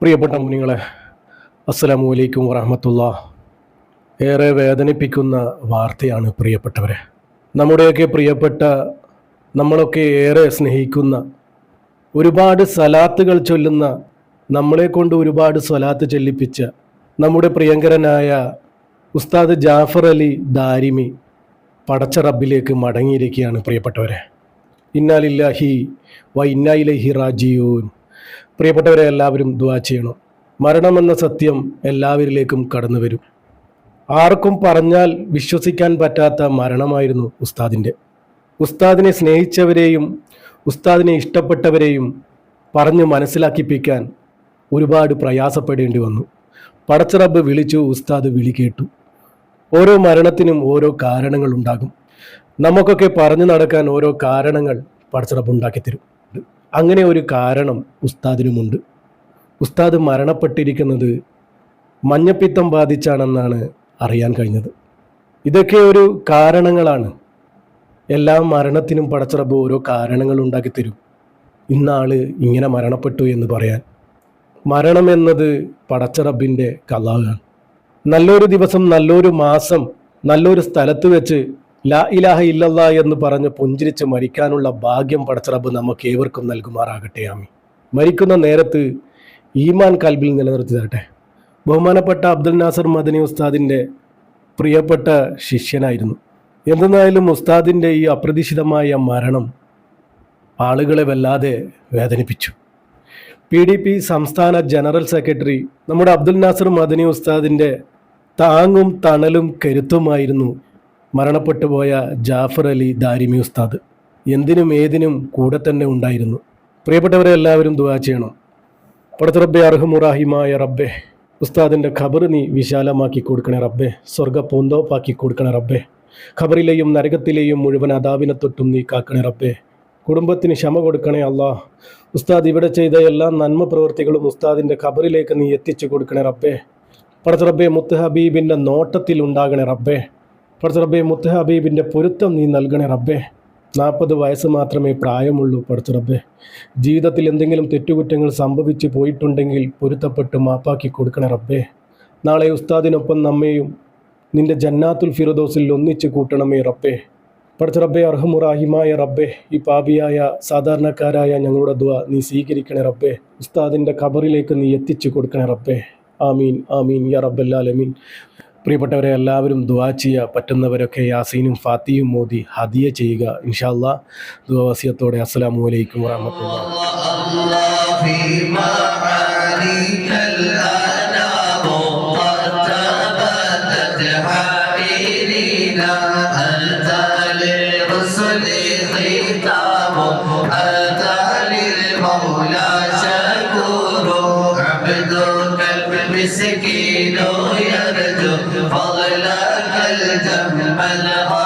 പ്രിയപ്പെട്ട മുനിങ്ങളെ അസ്സലാമു അലൈക്കും വറഹമത്തുള്ള. ഏറെ വേദനിപ്പിക്കുന്ന വാർത്തയാണ് പ്രിയപ്പെട്ടവരെ. നമ്മുടെയൊക്കെ പ്രിയപ്പെട്ട നമ്മളൊക്കെ ഏറെ സ്നേഹിക്കുന്ന ഒരുപാട് സലാത്തുകൾ ചൊല്ലുന്ന നമ്മളെ കൊണ്ട് ഒരുപാട് സ്വലാത്ത് ചൊല്ലിപ്പിച്ച നമ്മുടെ പ്രിയങ്കരനായ ഉസ്താദ് ജാഫർ അലി ദാരിമി പടച്ച റബ്ബിലേക്ക് മടങ്ങിയിരിക്കുകയാണ് പ്രിയപ്പെട്ടവരെ. ഇന്നാലില്ലാഹി വ ഇന്നായിലഹി റാജിയൂൻ പ്രിയപ്പെട്ടവരെ എല്ലാവരും ദ്വാ ചെയ്യണം. മരണമെന്ന സത്യം എല്ലാവരിലേക്കും കടന്നു വരും. ആർക്കും പറഞ്ഞാൽ വിശ്വസിക്കാൻ പറ്റാത്ത മരണമായിരുന്നു ഉസ്താദിന്റെ. ഉസ്താദിനെ സ്നേഹിച്ചവരെയും ഉസ്താദിനെ ഇഷ്ടപ്പെട്ടവരെയും പറഞ്ഞ് മനസ്സിലാക്കിപ്പിക്കാൻ ഒരുപാട് പ്രയാസപ്പെടേണ്ടി വന്നു. പടച്ചറബ് വിളിച്ചു ഉസ്താദ് വിളി കേട്ടു. ഓരോ മരണത്തിനും ഓരോ കാരണങ്ങളുണ്ടാകും നമുക്കൊക്കെ പറഞ്ഞു നടക്കാൻ ഓരോ കാരണങ്ങൾ പടച്ചറബ് ഉണ്ടാക്കി തരും അങ്ങനെ ഒരു കാരണം ഉസ്താദിനുമുണ്ട്. ഉസ്താദ് മരണപ്പെട്ടിരിക്കുന്നത് മഞ്ഞപ്പിത്തം ബാധിച്ചാണെന്നാണ് അറിയാൻ കഴിഞ്ഞത്. ഇതൊക്കെ ഒരു കാരണങ്ങളാണ്. എല്ലാ മരണത്തിനും പടച്ചിറപ്പ് ഓരോ കാരണങ്ങൾ ഉണ്ടാക്കി തരും. ഇന്നാൾ ഇങ്ങനെ മരണപ്പെട്ടു എന്ന് പറയാൻ. മരണം എന്നത് പടച്ചിറബിന്റെ കലാവാണ്. നല്ലൊരു ദിവസം നല്ലൊരു മാസം നല്ലൊരു സ്ഥലത്ത് വെച്ച് ലാ ഇലാഹ ഇല്ലല്ലാ എന്ന് പറഞ്ഞ് പുഞ്ചിരിച്ച് മരിക്കാനുള്ള ഭാഗ്യം പടച്ചറബ് നമുക്ക് ഏവർക്കും നൽകുമാറാകട്ടെ ആമി മരിക്കുന്ന നേരത്ത് ഈമാൻ കൽബിൽ നിലനിർത്തി തരട്ടെ ബഹുമാനപ്പെട്ട അബ്ദുൽ നാസർ മദനി ഉസ്താദിന്റെ പ്രിയപ്പെട്ട ശിഷ്യനായിരുന്നു. എന്തെന്നായാലും ഉസ്താദിന്റെ ഈ അപ്രതീക്ഷിതമായ മരണം ആളുകളെ വല്ലാതെ വേദനിപ്പിച്ചു. പി ഡി പി സംസ്ഥാന ജനറൽ സെക്രട്ടറി നമ്മുടെ അബ്ദുൽ നാസർ മദനി ഉസ്താദിന്റെ താങ്ങും തണലും കരുത്തുമായിരുന്നു മരണപ്പെട്ടു പോയ ജാഫർ അലി ദാരിമി ഉസ്താദ്. എന്തിനും ഏതിനും കൂടെ തന്നെ ഉണ്ടായിരുന്നു. പ്രിയപ്പെട്ടവരെ എല്ലാവരും ദുവാ ചെയ്യണം. പടത്ത് റബ്ബെ അർഹമുറാഹിമായ റബ്ബെ ഉസ്താദിന്റെ ഖബർ നീ വിശാലമാക്കി കൊടുക്കണേ റബ്ബെ സ്വർഗ പൂന്തോപ്പാക്കി കൊടുക്കണേ റബ്ബെ ഖബറിലെയും നരകത്തിലെയും മുഴുവൻ അതാവിനെ തൊട്ടും നീ കാക്കണേ റബ്ബെ കുടുംബത്തിന് ക്ഷമ കൊടുക്കണേ അല്ലാ ഉസ്താദ് ഇവിടെ ചെയ്ത എല്ലാ നന്മ പ്രവൃത്തികളും ഉസ്താദിന്റെ ഖബറിലേക്ക് നീ എത്തിച്ചു കൊടുക്കണേ റബ്ബെ. പടത്ത് റബ്ബെ മുത്ത് ഹബീബിന്റെ നോട്ടത്തിൽ ഉണ്ടാകണേ റബ്ബേ. പടച്ച റബ്ബെ മുത്തഹബീബിന്റെ പൊരുത്തം നീ നൽകണേ റബ്ബേ. നാൽപ്പത് വയസ്സ് മാത്രമേ പ്രായമുള്ളൂ പടച്ച റബ്ബേ. ജീവിതത്തിൽ എന്തെങ്കിലും തെറ്റുകുറ്റങ്ങൾ സംഭവിച്ചു പോയിട്ടുണ്ടെങ്കിൽ പൊരുത്തപ്പെട്ട് മാപ്പാക്കി കൊടുക്കണേ റബ്ബേ. നാളെ ഉസ്താദിനൊപ്പം നമ്മയും നിന്റെ ജന്നാത്തുൽ ഫിറദോസിൽ ഒന്നിച്ചു കൂട്ടണമേ റബ്ബേ. പടച്ച റബ്ബെ അർഹമുറാഹിമായ റബ്ബെ ഈ പാപിയായ സാധാരണക്കാരായ ഞങ്ങളുടെ ദുവ നീ സ്വീകരിക്കണേ റബ്ബെ. ഉസ്താദിന്റെ ഖബറിലേക്ക് നീ എത്തിച്ചു കൊടുക്കണേ റബ്ബെ. ആമീൻ ആമീൻ യാ റബ്ബല്ലാലമീൻ പ്രിയപ്പെട്ടവരെ എല്ലാവരും ദുവാ ചെയ്യുക പറ്റുന്നവരൊക്കെ യാസീനും ഫാത്തിയും മോദി ഹദിയ ചെയ്യുക ഇൻഷാല്ലാ ദുവാസിയത്തോടെ അസ്സലാമു അലൈക്കും വറഹമത്തുള്ള الله जम्बल हो